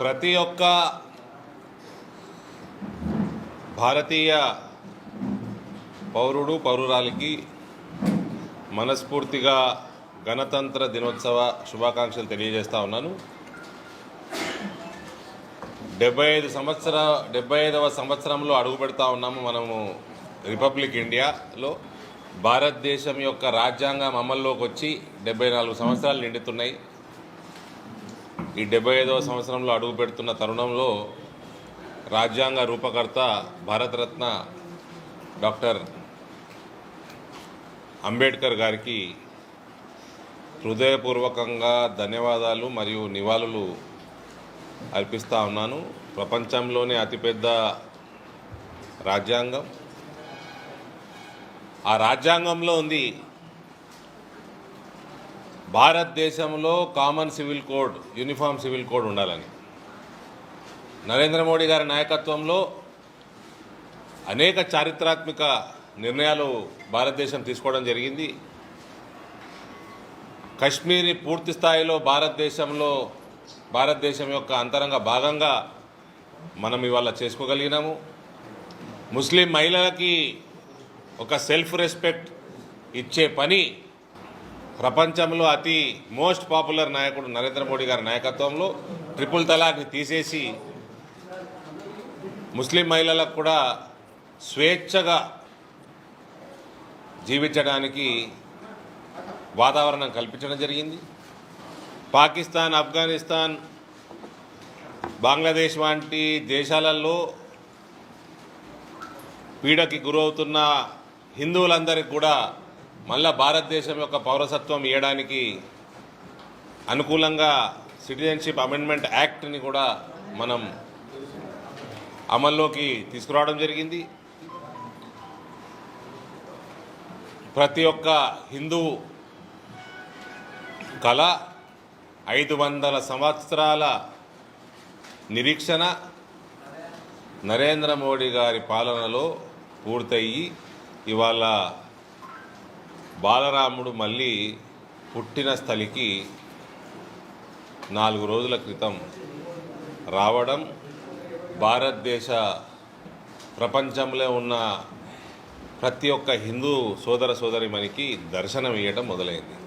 ప్రతి ఒక్క భారతీయ పౌరుడు పౌరురాలికి మనస్ఫూర్తిగా గణతంత్ర దినోత్సవ శుభాకాంక్షలు తెలియజేస్తా ఉన్నాను. డెబ్బై ఐదు సంవత్సర డెబ్బై ఐదవ సంవత్సరంలో అడుగు పెడతా ఉన్నాము మనము రిపబ్లిక్ ఇండియాలో. భారతదేశం యొక్క రాజ్యాంగం అమల్లోకి వచ్చి డెబ్బై నాలుగు సంవత్సరాలు నిండుతున్నాయి. ఈ డెబ్బై ఐదవ సంవత్సరంలో అడుగు పెడుతున్న తరుణంలో రాజ్యాంగ రూపకర్త భారతరత్న డాక్టర్ అంబేద్కర్ గారికి హృదయపూర్వకంగా ధన్యవాదాలు మరియు నివాళులు అర్పిస్తూ ఉన్నాను. ప్రపంచంలోనే అతిపెద్ద రాజ్యాంగం. ఆ రాజ్యాంగంలో ఉంది భారతదేశంలో common civil code uniform civil code ఉండాలని. నరేంద్ర మోడీ గారి నాయకత్వంలో అనేక చారిత్రాత్మక నిర్ణయాలు భారతదేశం తీసుకోవడం జరిగింది. కశ్మీరీ పూర్తి స్థాయిలో భారతదేశంలో భారతదేశం యొక్క అంతరంగ భాగంగా మనం ఇవాళ చేసుకోగలిగినాము. ముస్లిం మహిళలకి ఒక సెల్ఫ్ రెస్పెక్ట్ ఇచ్చే పని ప్రపంచంలో అతి మోస్ట్ పాపులర్ నాయకుడు నరేంద్ర మోడీ గారి నాయకత్వంలో ట్రిపుల్ తలాక్ని తీసేసి ముస్లిం మహిళలకు కూడా స్వేచ్ఛగా జీవించడానికి వాతావరణం కల్పించడం జరిగింది. పాకిస్తాన్ ఆఫ్ఘనిస్తాన్ బంగ్లాదేశ్ వంటి దేశాలలో పీడకి గురవుతున్న హిందువులందరికీ కూడా మళ్ళా భారతదేశం యొక్క పౌరసత్వం ఇవ్వడానికి అనుకూలంగా సిటిజన్షిప్ అమెండ్మెంట్ యాక్ట్ని కూడా మనం అమల్లోకి తీసుకురావడం జరిగింది. ప్రతి ఒక్క హిందూ కళ ఐదు వందల సంవత్సరాల నిరీక్షణ నరేంద్ర మోడీ గారి పాలనలో పూర్తయి ఇవాళ బాలరాముడు మళ్ళీ పుట్టిన స్థలికి నాలుగు రోజుల క్రితం రావడం భారతదేశ ప్రపంచంలో ఉన్న ప్రతి ఒక్క హిందూ సోదర సోదరి దర్శనం ఇవ్వటం మొదలైంది.